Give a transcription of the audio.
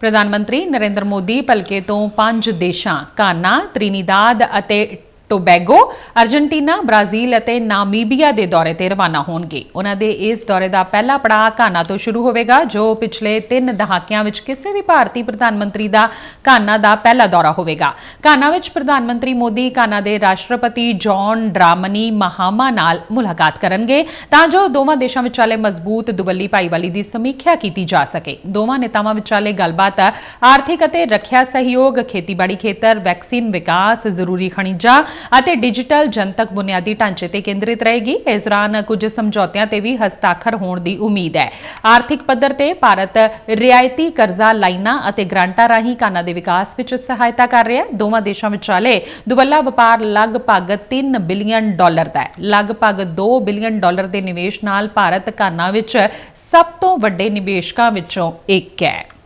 ਪ੍ਰਧਾਨ ਮੰਤਰੀ ਨਰਿੰਦਰ ਮੋਦੀ ਭਲਕੇ ਤੋਂ ਪੰਜ ਦੇਸ਼ਾਂ ਕਾਨਾ ਤ੍ਰਿਨੀਦਾਦ ਅਤੇ ਟੋਬੈਗੋ, ਅਰਜਨਟੀਨਾ, ਬ੍ਰਾਜ਼ੀਲ ਅਤੇ ਨਾਮੀਬੀਆ ਦੇ ਦੌਰੇ ਤੇ ਰਵਾਨਾ ਹੋਣਗੇ। ਉਹਨਾਂ ਦੇ ਇਸ ਦੌਰੇ ਦਾ ਪਹਿਲਾ ਪੜਾਅ ਘਾਨਾ ਤੋਂ ਸ਼ੁਰੂ ਹੋਵੇਗਾ, ਜੋ ਪਿਛਲੇ 3 ਦਹਾਕਿਆਂ ਵਿੱਚ ਕਿਸੇ ਵੀ ਭਾਰਤੀ ਪ੍ਰਧਾਨ ਮੰਤਰੀ ਦਾ ਘਾਨਾ ਦਾ ਪਹਿਲਾ ਦੌਰਾ ਹੋਵੇਗਾ। ਘਾਨਾ ਵਿੱਚ ਪ੍ਰਧਾਨ ਮੰਤਰੀ ਮੋਦੀ, ਘਾਨਾ ਦੇ ਰਾਸ਼ਟਰਪਤੀ ਜੌਨ ਡਰਾਮਨੀ ਮਹਾਮਾ ਨਾਲ ਮੁਲਾਕਾਤ ਕਰਨਗੇ, ਤਾਂ ਜੋ ਦੋਵਾਂ ਦੇਸ਼ਾਂ ਵਿਚਾਲੇ ਮਜ਼ਬੂਤ ਦੁਵੱਲੀ ਭਾਈਵਾਲੀ ਦੀ ਸਮੀਖਿਆ ਕੀਤੀ ਜਾ ਸਕੇ। ਦੋਵਾਂ ਨੇਤਾਵਾਂ ਵਿਚਾਲੇ ਗੱਲਬਾਤ, ਆਰਥਿਕ ਅਤੇ ਰੱਖਿਆ ਸਹਿਯੋਗ, ਖੇਤੀਬਾੜੀ ਖੇਤਰ, ਵੈਕਸੀਨ ਵਿਕਾਸ, ਜ਼ਰੂਰੀ ਖਣਿਜਾਂ ਅਤੇ ਡਿਜੀਟਲ ਜਨਤਕ ਬੁਨਿਆਦੀ ਢਾਂਚੇ ਤੇ ਕੇਂਦਰਿਤ ਰਹੇਗੀ। ਇਸ ਦੌਰਾਨ ਕੁਝ ਸਮਝੌਤਿਆਂ ਤੇ ਵੀ ਹਸਤਾਖਰ ਹੋਣ ਦੀ ਉਮੀਦ ਹੈ। ਆਰਥਿਕ ਪੱਧਰ ਤੇ ਭਾਰਤ ਰਿਆਇਤੀ ਕਰਜ਼ਾ ਲਾਈਨਾਂ ਅਤੇ ਗ੍ਰਾਂਟਾਂ ਰਾਹੀਂ ਕਾਨਾ ਦੇ ਵਿਕਾਸ ਵਿੱਚ ਸਹਾਇਤਾ ਕਰ ਰਿਹਾ ਹੈ। ਦੋਵਾਂ ਦੇਸ਼ਾਂ ਵਿਚਾਲੇ ਦੁਵੱਲਾ ਵਪਾਰ ਲਗਭਗ 3 ਬਿਲੀਅਨ ਡਾਲਰ ਦਾ ਹੈ। ਲਗਭਗ 2 ਬਿਲੀਅਨ ਡਾਲਰ ਦੇ ਨਿਵੇਸ਼ ਨਾਲ ਭਾਰਤ ਕਾਨਾ ਵਿੱਚ ਸਭ ਤੋਂ ਵੱਡੇ ਨਿਵੇਸ਼ਕਾਂ ਵਿੱਚੋਂ ਇੱਕ ਹੈ।